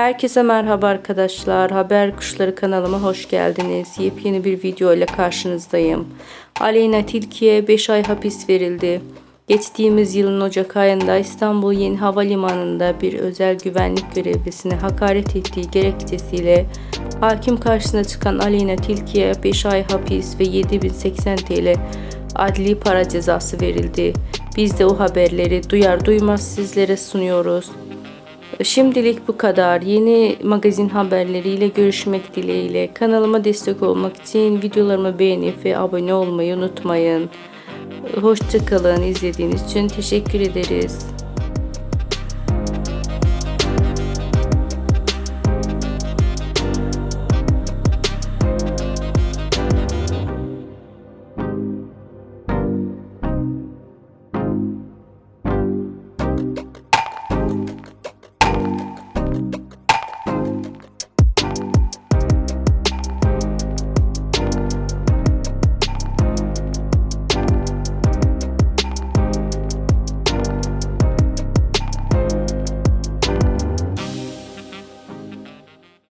Herkese merhaba arkadaşlar. Haber Kuşları kanalıma hoş geldiniz. Yepyeni bir video ile karşınızdayım. Aleyna Tilki'ye 5 ay hapis verildi. Geçtiğimiz yılın Ocak ayında İstanbul Yeni Havalimanı'nda bir özel güvenlik görevlisine hakaret ettiği gerekçesiyle hakim karşısına çıkan Aleyna Tilki'ye 5 ay hapis ve 7080 TL adli para cezası verildi. Biz de o haberleri duyar duymaz sizlere sunuyoruz. Şimdilik bu kadar. Yeni magazin haberleriyle görüşmek dileğiyle. Kanalıma destek olmak için videolarımı beğenip ve abone olmayı unutmayın. Hoşçakalın. İzlediğiniz için teşekkür ederiz.